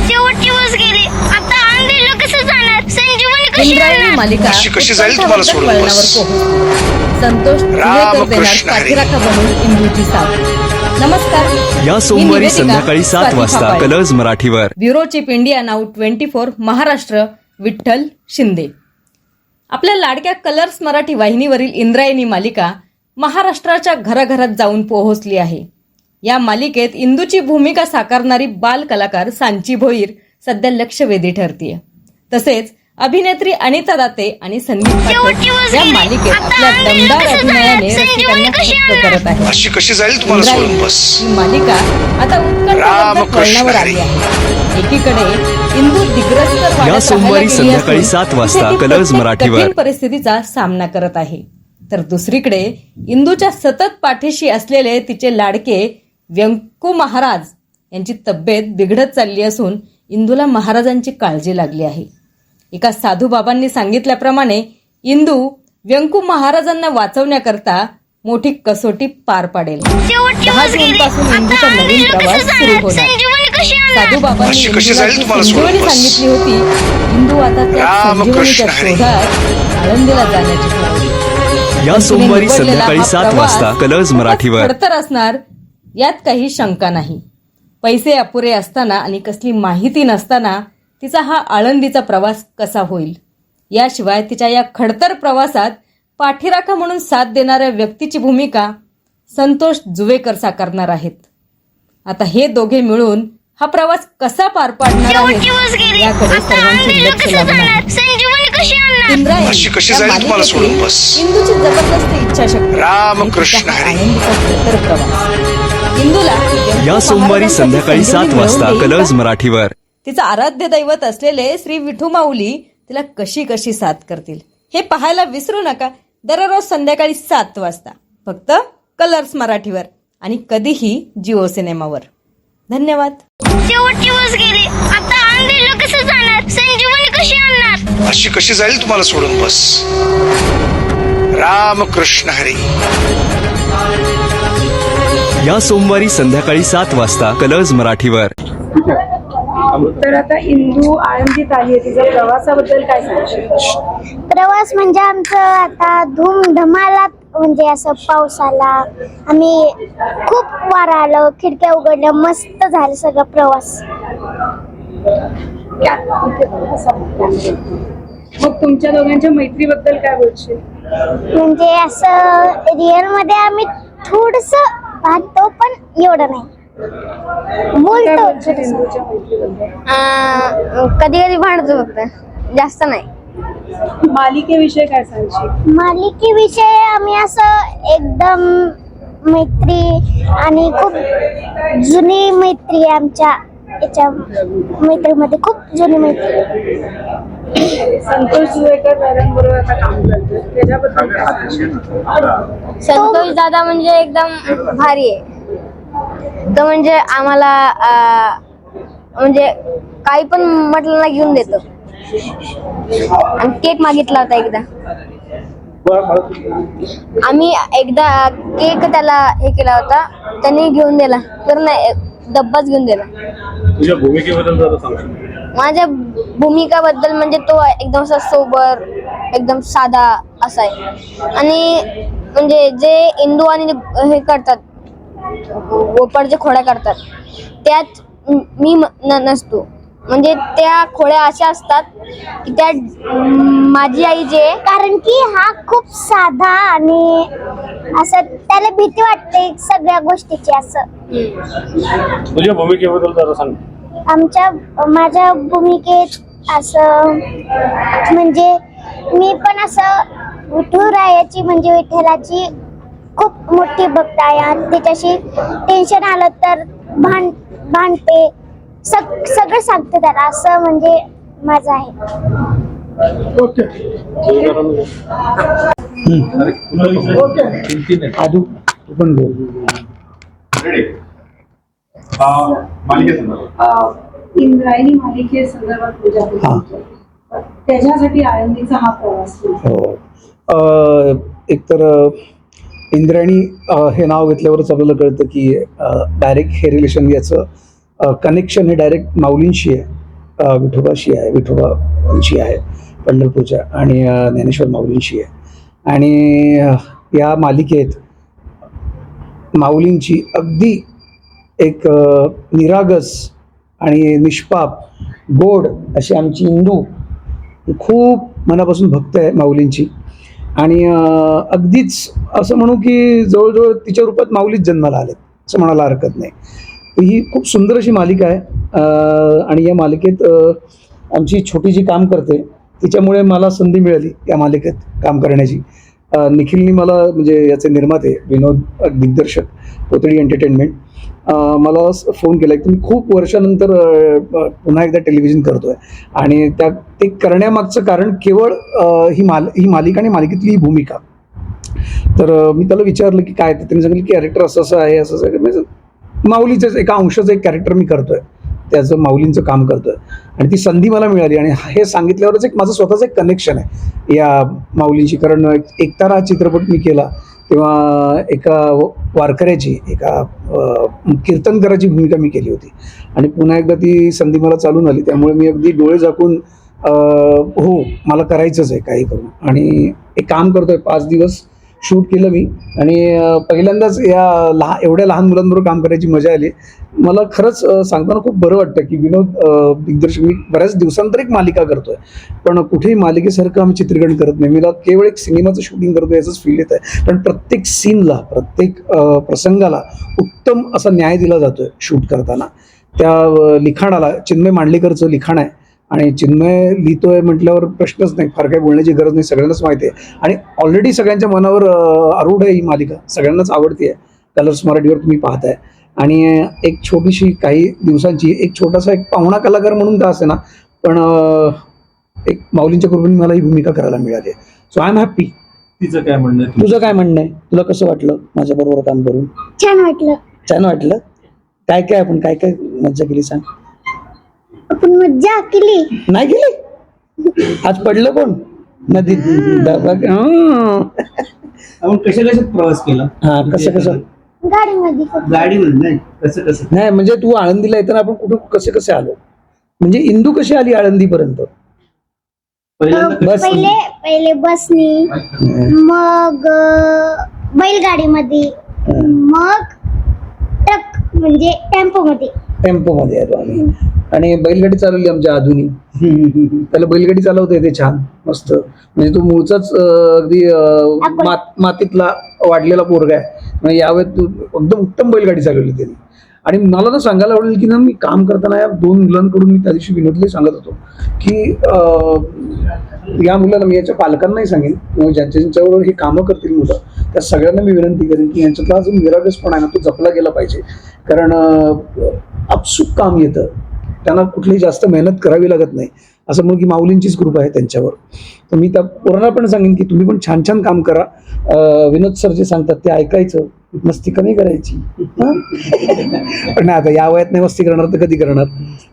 शेवटची बस गेली. आता आंधळीला कसं जाणार? संजीवनी कशी इंद्रायणी आणणार मालिका. कशी- कशी जाईल तुम्हाला वळणावर? पोहोचली. संतोष जुवेकर देणार रामकृष्ण हरी. पाठीराखा बनून इंदूची साथ. नमस्कार. या मी सोमवारी निवेदिका संध्याकाळी सात स्वाती वाजता. कलर्स मराठीवर. Bureau chief India now twenty four Maharashtra Vitthal Shinde. आपल्या लाडक्या कलर्स मराठी वाहिनीवरील इंद्रायणी मालिका महाराष्ट्राच्या घराघरात जाऊन पोहोचली आहे. या मालिकेत इंदूची भूमिका साकारणारी बाल कलाकार सांची भोईर सध्या लक्षवेधी ठरतीये तसेच अभिनेत्री अनिता दाते आणि संदीप या. मालिकेत आपल्या दमदार अभिनयाने रसिकांना? करत आहे अशी कशी जाईल तुम्हाला सोडून इंद्रायणी बस ही मालिका आता वळणावर हरी. आली आहे एकीकडे इंदू या राहायला सोमवारी संध्याकाळी सात वाजता कलर्स मराठीवर. कठीण परिस्थितीचा सामना करत आहे तर दुसरीकडे इंदूच्या सतत पाठीशी असलेले तिचे लाडके व्यंकू महाराज यांची तब्येत बिघडत चालली असून इंदूला महाराजांची काळजी लागली आहे. एका साधू बाबांनी सांगितल्याप्रमाणे इंदू व्यंकू महाराजांना वाचवण्याकरता मोठी कसोटी पार पाडेल. दहा इंदूचा नवीन प्रवास सुरू होणार. साधू बाबांनी अशी कशी इंदूला जाईल जी तुम्हाला संजीवनी सोडून बस? सांगितली होती इंदू आता त्या रामकृष्ण संजीवनीच्या हरी. शोधात आळंदीला जाण्याची ठरवली या सोमवारी संध्याकाळी सात वाजता कलर्स मराठीवर. खडतर असणार यात काही शंका नाही. पैसे अपुरे असताना आणि कसली माहिती नसताना तिचा हा आळंदीचा प्रवास कसा होईल? याशिवाय तिच्या या खडतर प्रवासात पाठीराखा म्हणून साथ देणाऱ्या व्यक्तीची भूमिका संतोष जुवेकर साकारणार आहेत. आता हे दोघे मिळून हा प्रवास कसा पार पाडणार गेली याकडे सर्वांचे लक्ष कसं लागणार आहे. इंदूची जबरदस्त इच्छाशक्ती रामकृष्ण प्रवास. या सोमवारी संध्याकाळी सात वाजता कलर्स? मराठीवर. तिचं आराध्य दैवत असलेले श्री विठू माऊली तिला कशी कशी साथ करतील हे पाहायला विसरू नका. दररोज संध्याकाळी सात वाजता. फक्त कलर्स मराठीवर आणि कधीही जिओ सिनेमावर. धन्यवाद. शेवटची बस गेली आता आंधळीला कसं जाणार? संजीवनी कशी आणणार? अशी कशी जाईल तुम्हाला सोडून बस. रामकृष्ण हरी. या सोमवारी संध्याकाळी सात वाजता कलर्स मराठीवर. तर आता इंदू आळंदीत आहे. तिच्या प्रवासाबद्दल काय सांगशील? प्रवास म्हणजे आमचं आता धूम धमालात म्हणजे असं पाऊस आला आम्ही खूप वारा आलं खिडक्या उघडल्या मस्त झालं सगळं प्रवास. मग तुमच्या दोघांच्या मैत्रीबद्दल काय बोलशील? म्हणजे असं रिअलमध्ये आम्ही थोडस भांडतो पण एवढं नाही. बोलतो. कधी कधी भांडतो फक्त. जास्त नाही. मालिकेविषयी काय सांगशील? मालिकेविषयी आम्ही असं एकदम मैत्री आणि खूप जुनी मैत्री आमच्या याच्या मैत्रीमध्ये. खूप जुनी मैत्री. संतोष जुवेकर आता काम करतोय. त्याच्याबद्दल संतोष दादा म्हणजे एकदम भारी आहे. तो म्हणजे आम्हाला अं, म्हणजे काही पण म्हटलं ना घेऊन देतो. आणि केक मागितला होता एकदा. आम्ही एकदा केक त्याला हे केला होता. त्यांनी घेऊन दिला. तर नाही डब्बाच घेऊन दिला. तुझ्या भूमिकेबद्दल जरा सांगशील? माझ्या भूमिकाबद्दल म्हणजे तो एकदम असा सोबर एकदम साधा असा आहे. आणि म्हणजे जे इंदू आणि हे करतात गोपड जे खोड्या करतात त्यात मी नसतो. म्हणजे त्या खोड्या अशा असतात की त्या माझी आई जे कारण की हा खूप साधा आणि असं त्याला भीती वाटते सगळ्या गोष्टीची असं. तुझ्या भूमिकेबद्दल जरा सांग. आमच्या माझ्या भूमिकेत असं म्हणजे मी पण असं विठुरायाची म्हणजे विठ्ठलाची खूप मोठी भक्त आहे. आणि त्याच्याशी टेन्शन आलं तर भांड भांडते. सग सगळं सांगते त्याला. असं म्हणजे माझं आहे. तू पण इंद्रायणी हा. त्याच्यासाठी आळंदीचा हा प्रवास हो. एकतर इंद्रायणी हे नाव घेतल्यावरच आपल्याला कळतं की डायरेक्ट हे रिलेशन याचं कनेक्शन हे डायरेक्ट माऊलींशी आहे. विठोबाशी आहे विठोबांशी आहे पंढरपूरच्या आणि ज्ञानेश्वर माऊलींशी आहे. आणि या मालिकेत माऊलींची अगदी एक निरागस आणि निष्पाप गोड अशी आमची इंदू. खूप मनापासून भक्त आहे माऊलींची. आणि अगदीच असं म्हणू की जवळजवळ तिच्या रूपात माऊलीच जन्माला आलेत असं म्हणायला हरकत नाही. ही खूप सुंदर अशी मालिका आहे. आणि या मालिकेत आमची छोटी जी काम करते तिच्यामुळे मला संधी मिळाली या मालिकेत काम करण्याची. निखिलनी मला म्हणजे याचे निर्माते विनोद दिग्दर्शक पोतळी एंटरटेनमेंट मला स- फोन केला. की मी खूप वर्षानंतर पुन्हा एकदा टेलिव्हिजन करतोय. आणि त्या ते करण्यामागचं कारण केवळ ही माल ही मालिका आणि मालिकेतली ही भूमिका. तर मी त्याला विचारलं की काय? तर त्यांनी सांगितलं की कॅरेक्टर असं असं आहे असं असं म्हणजे माऊलीचंच एका अंशाचं एक कॅरेक्टर मी करतोय. त्याचं माऊलींचं काम करतोय. आणि ती संधी मला मिळाली. आणि हे सांगितल्यावरच एक माझं स्वतःचं एक कनेक्शन आहे. या माऊलींशी. कारण एकतारा हा चित्रपट मी केला. तेव्हा एका वारकऱ्याची एका कीर्तनकराची कीर्तनकाराची भूमिका मी केली होती. आणि पुन्हा एकदा ती संधी मला चालून आली. त्यामुळे मी अगदी डोळे झाकून हो मला करायचंच आहे काही करून. आणि एक काम करतोय पाच दिवस शूट केलं मी. आणि पहिल्यांदाच या लहान एवढ्या लहान मुलांबरोबर काम करायची मजा आली. मला खरंच सांगताना खूप बरं वाटतं की विनोद दिग्दर्शक मी बऱ्याच दिवसांतर एक मालिका करतोय. पण कुठेही मालिकेसारखं आम्ही चित्रीकरण करत नाही. मला केवळ एक सिनेमाचं शूटिंग करतो याचंच फील येत आहे कारण प्रत्येक सीनला प्रत्येक प्रसंगाला उत्तम असा न्याय दिला जातोय शूट करताना. त्या लिखाणाला चिन्मय मांडलेकरचं लिखाण आहे. आणि चिन्मय लिहितोय म्हटल्यावर प्रश्नच नाही. फार काही बोलण्याची गरज नाही. सगळ्यांनाच माहिती आहे. आणि ऑलरेडी सगळ्यांच्या मनावर आरूढ आहे ही मालिका. सगळ्यांनाच आवडती आहे कलर्स मराठीवर तुम्ही पाहताय. आणि एक छोटीशी काही दिवसांची एक छोटासा एक पाहुणा कलाकार म्हणून का असे ना पण एक माऊलींच्या कृपेने मला ही भूमिका करायला मिळाली सो आय एम हॅप्पी तिचं काय म्हणणं आहे? तुझं काय म्हणणं आहे? तुला कसं वाटलं माझ्याबरोबर काम करून? छान वाटलं. छान वाटलं? काय काय आपण काय काय मज्जा केली सांग? आपण मज्जा केली. नाही केली? आज पडलं कोण? नदीत हं. आपण कशा कशात प्रवास केला? हा कसं कसं? गाडीमध्ये. नाही. कसं कसं? नाही म्हणजे तू आळंदीला येताना आपण कुठं कसे कसे आलो? म्हणजे इंदू कशी आली आळंदीपर्यंत? पहिल्यांदा बस पहिले पहिले बसनी मग अं, बैलगाडीमध्ये मग ट्रक म्हणजे टेम्पो मध्ये टेम्पो मध्ये आलो आम्ही. आणि बैलगाडी चालवली आमच्या आधुनिक त्याला बैलगाडी चालवता येते छान मस्त. म्हणजे तो मूळचाच अगदी मात- मातीतला वाढलेला पोरगा आहे. म्हणजे यावेळी तू एकदम उत्तम बैलगाडी चालवली त्यांनी. आणि मला ना सांगायला आवडेल की ना मी काम करताना या दोन मुलांकडून मी त्या दिवशी विनोदले सांगत होतो की या मुलाला मी याच्या पालकांनाही सांगेन. किंवा ज्यांच्या ज्यांच्याबरोबर हे कामं करतील मुलं त्या सगळ्यांना मी विनंती करेन की यांच्यातला जो निरागसपणा आहे ना तो जपला गेला पाहिजे. कारण आपसूक काम येतं. त्यांना कुठली जास्त मेहनत करावी लागत नाही. असं म्हणून की माऊलींचीच कृपा आहे त्यांच्यावर. तर मी त्या पोरांना पण सांगेन की तुम्ही पण छान छान काम करा. विनोद सर जे सांगतात ते ऐकायचं मस्ती कमी करायची. पण नाही आता या वयात नाही मस्ती करणार तर कधी करणार?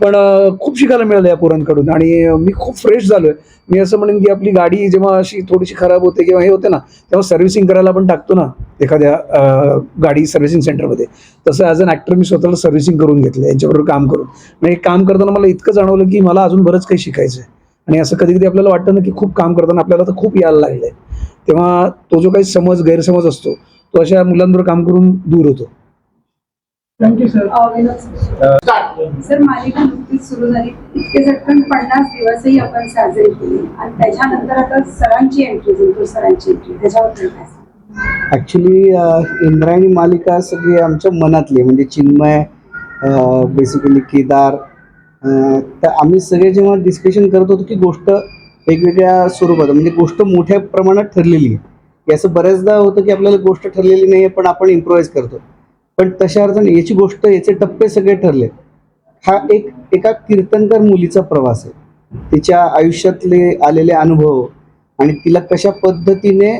पण खूप शिकायला मिळालं या पोरांकडून आणि मी खूप फ्रेश झालोय. मी असं म्हणेन की आपली गाडी जेव्हा अशी थोडीशी खराब होते किंवा हे होते ना तेव्हा सर्व्हिसिंग करायला पण टाकतो ना एखाद्या गाडी सर्व्हिसिंग सेंटरमध्ये. तसं ॲज अन ॲक्टर मी स्वतःला सर्व्हिसिंग करून घेतलं यांच्याबरोबर काम करून. म्हणजे काम करताना मला इतकं जाणवलं की मला अजून बरंच काही शिकायचं आहे आणि असं कधी कधी आपल्याला वाटतं ना की खूप काम करताना आपल्याला तर खूप यायला लागलंय. तेव्हा तो जो काही समज गैरसमज असतो तो अशा मुलांबरोबर काम करून दूर होतो. Thank you sir. सर मालिका नुकतीच सुरू झाली. इतके झटकन पन्नास दिवसही आपण साजरे केले. आणि त्याच्यानंतर आता सरांची एंट्री जिंतूर सरांची एंट्री त्याच्याबद्दल काय इंद्रायणी मालिका सगळी आमच्या मनातली आहे. म्हणजे चिन्मय बेसिकली केदार तर आम्ही सगळे जेव्हा डिस्कशन करत होतो की गोष्ट वेगवेगळ्या स्वरूपात म्हणजे गोष्ट मोठ्या प्रमाणात ठरलेली आहे. याचं असं बऱ्याचदा होतं की आपल्याला गोष्ट ठरलेली नाही आहे पण आपण इम्प्रोवाइज करतो. पण तशा अर्थाने याची गोष्ट याचे टप्पे सगळे ठरले हा एक एका कीर्तनकार मुलीचा प्रवास आहे. तिच्या आयुष्यातले आलेले अनुभव आणि तिला कशा पद्धतीने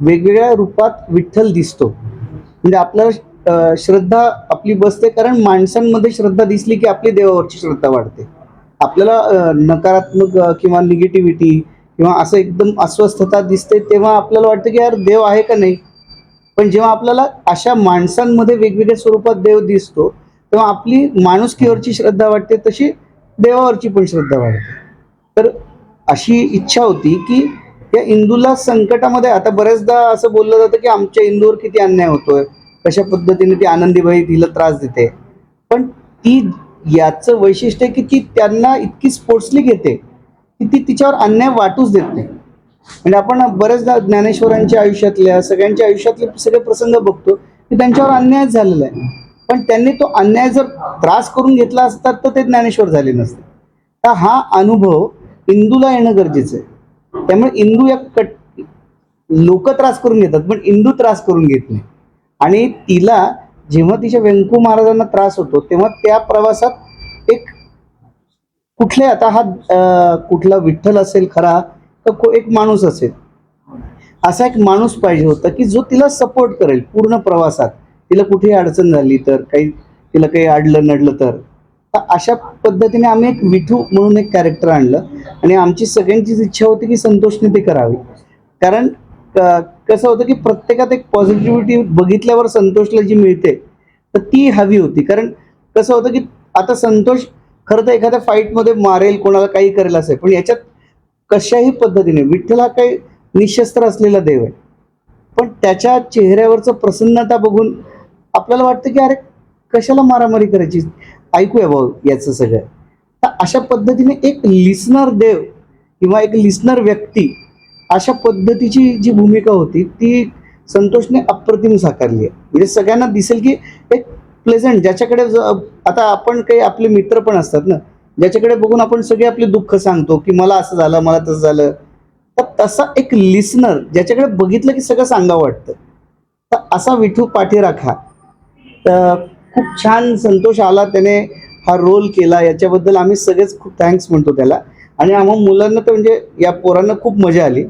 वेगवेगळ्या रूपात विठ्ठल दिसतो. म्हणजे आपल्याला श्रद्धा आपली बसते कारण माणसांमध्ये श्रद्धा दिसली की आपली देवावरची श्रद्धा वाढते. आपल्याला नकारात्मक किंवा निगेटिव्हिटी किंवा असं एकदम अस्वस्थता दिसते तेव्हा आपल्याला वाटतं की यार देव आहे का नाही? पण जेव्हा आपल्याला अशा माणसांमध्ये वेगवेगळ्या स्वरूपात देव दिसतो तेव्हा आपली माणुसकीवरची श्रद्धा वाटते तशी देवावरची पण श्रद्धा वाढते. तर अशी इच्छा होती की या इंदूला संकटामध्ये आता बऱ्याचदा असं बोललं जातं की आमच्या इंदूवर किती अन्याय होतोय. कशा पद्धतीने ती आनंदीबाई तिला त्रास देते. पण ती याचं वैशिष्ट्य आहे की ती त्यांना इतकी स्पोर्ट्सली घेते की ती तिच्यावर अन्याय वाटूच देत नाही. म्हणजे आपण बऱ्याचदा ज्ञानेश्वरांच्या आयुष्यातल्या सगळ्यांच्या आयुष्यातले सगळे प्रसंग बघतो की त्यांच्यावर अन्याय झालेला आहे. पण त्यांनी तो अन्याय जर त्रास करून घेतला असता तर ते ज्ञानेश्वर झाले नसते. तर हा अनुभव इंदूला येणं गरजेचं आहे. त्यामुळे इंदू या कट लोक त्रास करून घेतात पण इंदू त्रास करून घेत नाही. आणि तिला जेव्हा तिच्या व्यंकू महाराजांना त्रास होतो तेव्हा त्या प्रवासात एक कुठले आता हा कुठला विठ्ठल असेल खरा तर को- एक माणूस असेल. असा एक माणूस पाहिजे होता की जो तिला सपोर्ट करेल पूर्ण प्रवासात. तिला कुठेही अडचण झाली तर काही तिला काही अडलं नडलं तर. अशा पद्धतीने आम्ही एक विठू म्हणून एक कॅरेक्टर आणलं. आणि आमची सगळ्यांचीच इच्छा होती की संतोषने ते करावी. कारण कसं होतं की प्रत्येकात एक पॉझिटिव्हिटी बघितल्यावर संतोषला जी मिळते तर ती हवी होती. कारण कसं होतं की आता संतोष खरं तर एखाद्या फाईटमध्ये मारेल कोणाला काही करेल असेल पण याच्यात कशाही पद्धतीने विठ्ठल हा काही निशस्त्र असलेला देव आहे. पण त्याच्या चेहऱ्यावरचं प्रसन्नता बघून आपल्याला वाटतं की अरे कशाला मारामारी करायची? ऐकूया भाऊ याचं सगळं. तर अशा पद्धतीने एक लिसनर देव किंवा एक लिसनर व्यक्ती अशा पद्धतीची जी भूमिका होती ती संतोषने अप्रतिम साकारली आहे. म्हणजे सगळ्यांना दिसेल की एक प्लेझंट ज्याच्याकडे आता आपण काही आपले मित्र पण असतात ना ज्याच्याकडे बघून आपण सगळे आपले दुःख सांगतो की मला असं झालं मला तसं झालं. तर तसा एक लिसनर ज्याच्याकडे बघितलं की सगळं सांगावं वाटतं. तर असा विठू पाठीराखा. तर खूप छान संतोष आला त्याने हा रोल केला. याच्याबद्दल आम्ही सगळेच खूप थँक्स म्हणतो त्याला. आणि आम्हा मुलांना तर म्हणजे या पोरांना खूप मजा आली.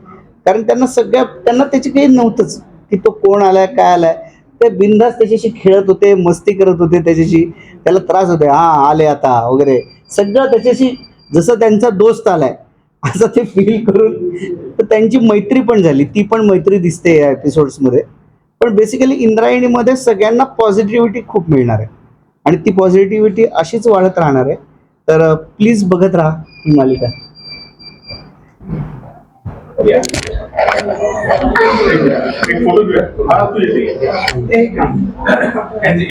कारण त्यांना सगळ्या त्यांना त्याची काही नव्हतंच की तो कोण आलाय काय आलाय. ते बिंदास त्याच्याशी खेळत होते मस्ती करत होते त्याच्याशी. त्याला त्रास होते हा आले आता वगैरे. सगळं त्याच्याशी जसं त्यांचा दोस्त आलाय असं ते फील करून तर त्यांची मैत्री पण झाली. ती पण मैत्री दिसते या एपिसोड्समध्ये पण बेसिकली इंद्रायणीमध्ये सगळ्यांना पॉझिटिव्हिटी खूप मिळणार आहे. आणि ती पॉझिटिव्हिटी अशीच वाढत राहणार आहे. तर प्लीज़ बघत राहा ही मालिका. एक फ़ोटो